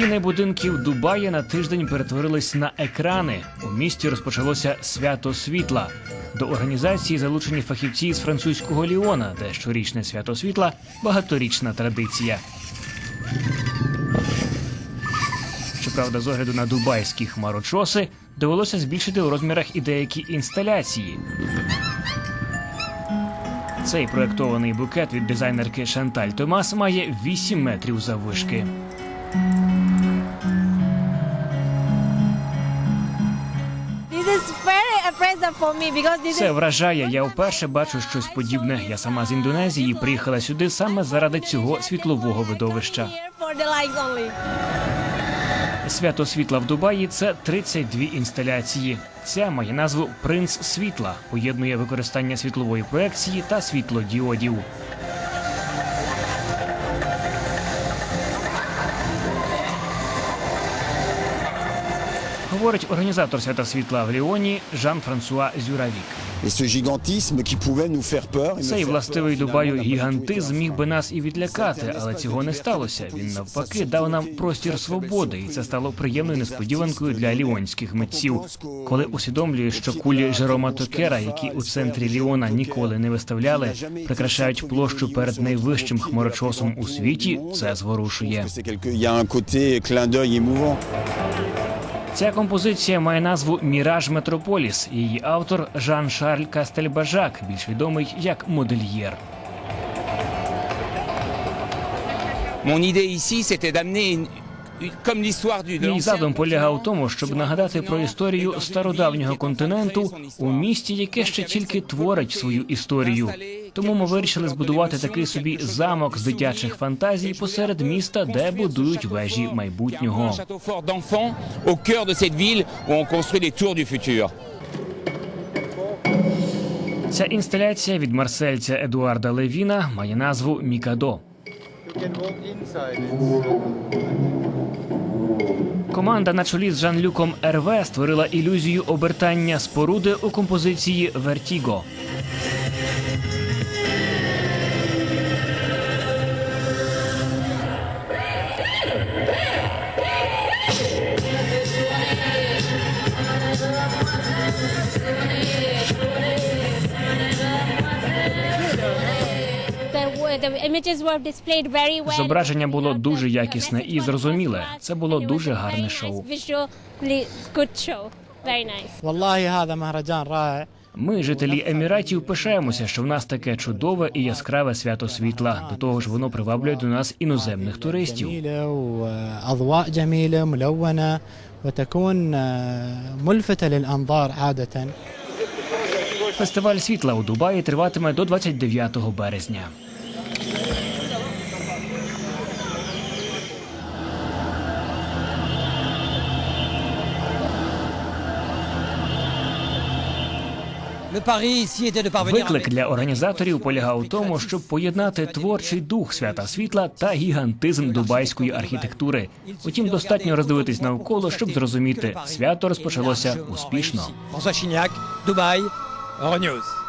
Стіни будинків Дубая на тиждень перетворились на екрани. У місті розпочалося свято світла. До організації залучені фахівці з французького Ліона, де щорічне свято світла багаторічна традиція. Щоправда, з огляду на дубайські хмарочоси довелося збільшити у розмірах і деякі інсталяції. Цей проєктований букет від дизайнерки Шанталь Томас має 8 метрів заввишки. Це вражає. Я вперше бачу щось подібне. Я сама з Індонезії приїхала сюди саме заради цього світлового видовища. Свято світла в Дубаї це 32 інсталяції. Ця має назву Принц світла, поєднує використання світлової проекції та світлодіодів. Говорить організатор свята світла в Ліоні Зюравік. Peur. et me Цей властивий Дубаю гігантизм міг би нас і відлякати, але цього не сталося. Він навпаки дав нам простір свободи, і це стало приємною несподіванкою для ліонських митців. Коли усвідомлюєш, що кулі Жерома Токера, які у центрі Ліона ніколи не виставляли, прикрашають площу перед найвищим хмарочосом у світі. Це зворушує. Ця композиція має назву Міраж Метрополіс. Її автор Жан Шарль Кастельбажак, більш відомий як модельєр. Мій задум полягав у тому, щоб нагадати про історію стародавнього континенту у місті, яке ще тільки творить свою історію. Тому ми вирішили збудувати такий собі замок з дитячих фантазій посеред міста, де будують вежі майбутнього. Ця інсталяція від марсельця Едуарда Левіна має назву Мікадо. Команда на чолі з Жан-Люком Ерве створила ілюзію обертання споруди у композиції Вертіго. Зображення було дуже якісне і зрозуміле. Це було дуже гарне very шоу. Ми, жителі Еміратів, пишаємося, що в нас таке чудове і яскраве свято світла. До того ж, воно приваблює до нас іноземних туристів. Фестиваль світла у Дубаї триватиме до 29 березня. Виклик для організаторів полягав у тому, щоб поєднати творчий дух свята світла та гігантизм дубайської архітектури. Утім, достатньо роздивитись навколо, щоб зрозуміти, свято розпочалося успішно. Дубай Chignac, Dubaï, Euronews.